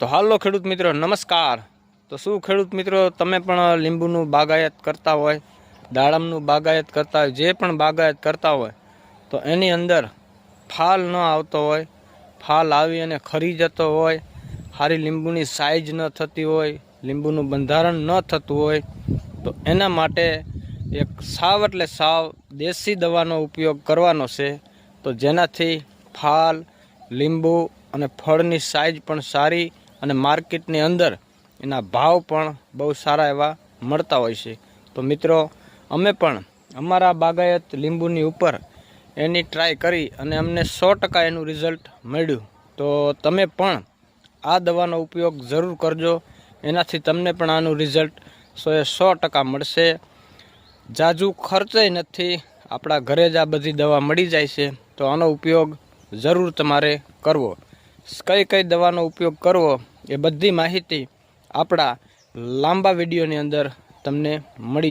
તો હાલો ખેડૂત મિત્રો, નમસ્કાર. તો શું ખેડૂત મિત્રો, તમે પણ લીંબુનું બાગાયત કરતા હોય, દાડમનું બાગાયત કરતા હોય, જે પણ બાગાયત કરતા હોય, તો એની અંદર ફાલ ન આવતો હોય, ફાલ આવી અને ખરી જતો હોય સારી લીંબુની સાઇઝ ન થતી હોય, લીંબુનું બંધારણ ન થતું હોય, તો એના માટે એક સાવ એટલે સાવ દેશી દવાનો ઉપયોગ કરવાનો છે. તો જેનાથી ફાલ, લીંબુ અને ફળની સાઇઝ પણ સારી અને માર્કેટની અંદર એના ભાવ પણ બહુ સારા એવા મળતા હોય છે. તો મિત્રો, અમે પણ અમારા બાગાયત લીંબુની ઉપર એની ટ્રાય કરી અને અમને સો ટકા એનું રિઝલ્ટ મળ્યું. તો તમે પણ આ દવાનો ઉપયોગ જરૂર કરજો. એનાથી તમને પણ આનું રિઝલ્ટ સો એ સો ટકા મળશે. જાજુ ખર્ચય નથી, આપણા ઘરે જ આ બધી દવા મળી જાય છે. તો આનો ઉપયોગ જરૂર તમારે કરવો. કઈ કઈ દવાનો ઉપયોગ કરવો એ બધી માહિતી આપણા લાંબા વિડીયોની અંદર તમને મળી